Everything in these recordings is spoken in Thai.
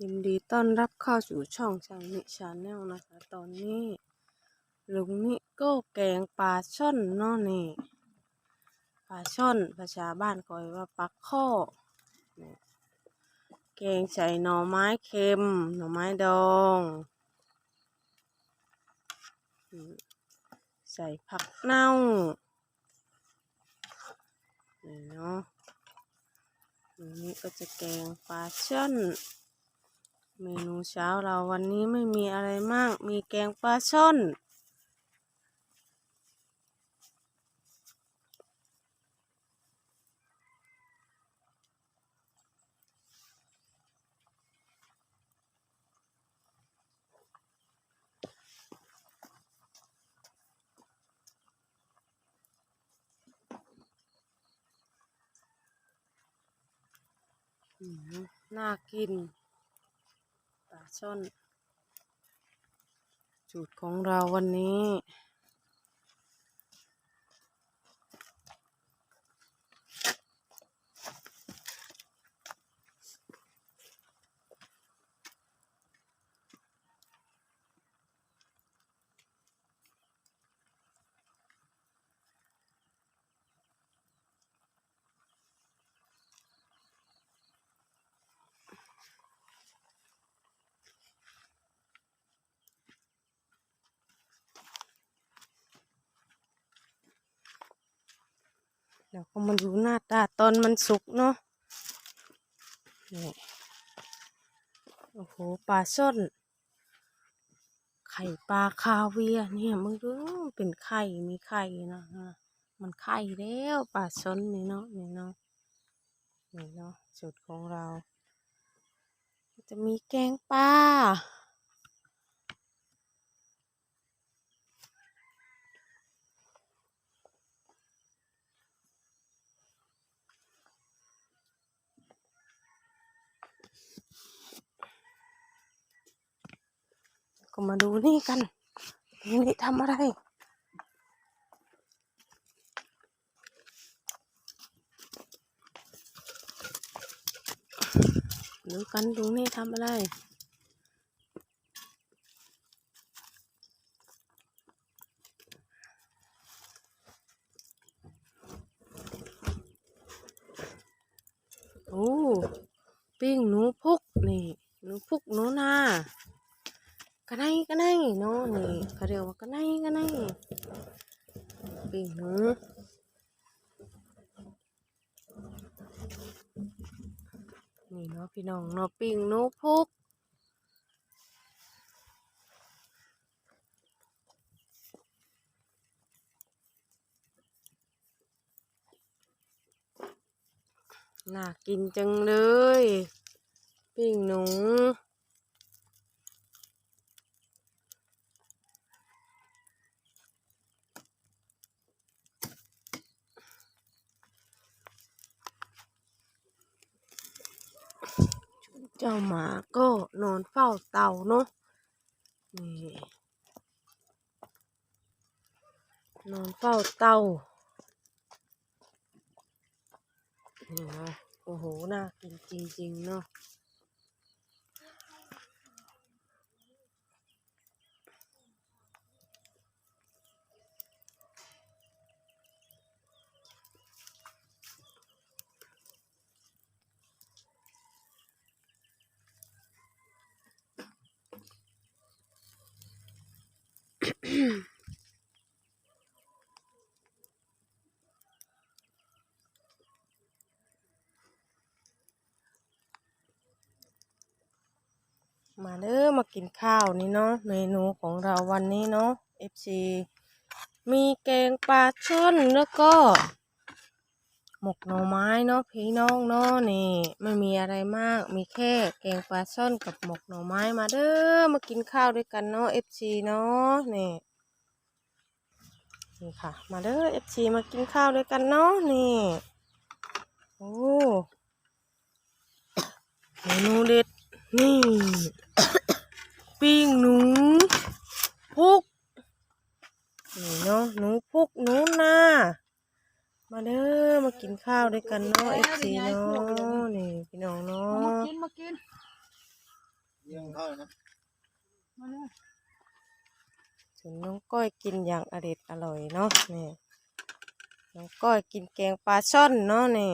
ยินดีต้อนรับเข้าสู่ช่องช่างนิชาแนลนะคะ ตอนนี้ลุงนี่ก็แกงปลาช่อนเนาะนี่ปลาช่อนภาษาบ้านก็เรียกว่าปลาข้อแกงใส่หน่อไม้เค็ม หน่อไม้ดอง ใส่ผักเน่าเนาะลุงนี่ก็จะแกงปลาช่อน เมนูเช้าเราวันนี้ไม่มีอะไรมาก มีแกงปลาช่อนน่ากิน ช่อน จูดของเราวันนี้ เดี๋ยวก็มาดูหน้าตาตอนมันสุกเนาะนี่โอ้โหปลาช่อนไข่ปลาคาเวียเนี่ยมึงดูเป็นไข่มีไข่นะฮะมันไข่แล้วปลาช่อนนี่เนาะนี่เนาะนี่เนาะสูตรของเรา จะมีแกงปลา ก็มาดูนี่กันนี่ทำอะไรดูกันดูนี่ทำอะไรโอ้ปิ้งหนูพุกนี่หนูพุกหนูนา กระไนกระไนเนาะนี่เขาเรียกว่ากระไนกระไนปิ้งหนูนี่เนาะพี่น้องเนาะปิ้งหนูพุกน่ากินจังเลย ปิ้งหนู เจ้าหมาก็นอนเฝ้าเต่าเนาะนี่นอนเฝ้าเต่าโอ้โห น่ากินจริงๆเนาะ มาเด้อมากินข้าวนี่เนาะเมนูของเราวันนี้เนาะ FC มีแกงปลาช่อนแล้วก็ หมกหน่อไม้เนาะพี่น้องเนาะนี่ไม่มีอะไรมากมีแค่แกงปลาช่อนกับหมกหน่อไม้มาเด้อมากินข้าวด้วยกันเนาะ FC เนาะนี่นี่ค่ะ มาเด้อ FC มากินข้าวด้วยกันเนาะนี่โอ้เมนูเด็ด นี่ ปิ้งหนูพุก นี่เนาะหนูพุกหนูนามาเด้อมากินข้าวด้วยกันเนาะ FC เนาะนี่พี่น้องเนาเอามาะกินมากินยังเข้านะมาเลยส่วนน้องก้อยกินอย่างอร็ดอร่อยเนาะนี่น้องก้อยกินแกงปลาช่อนเนาะนี่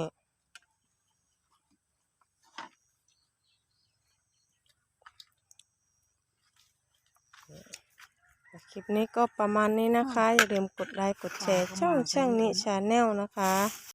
ลิปนี้ก็ประมาณนี้นะคะ อย่าลืมกดไลค์กดแชร์ช่องช่างนี้ชาแนลนะคะ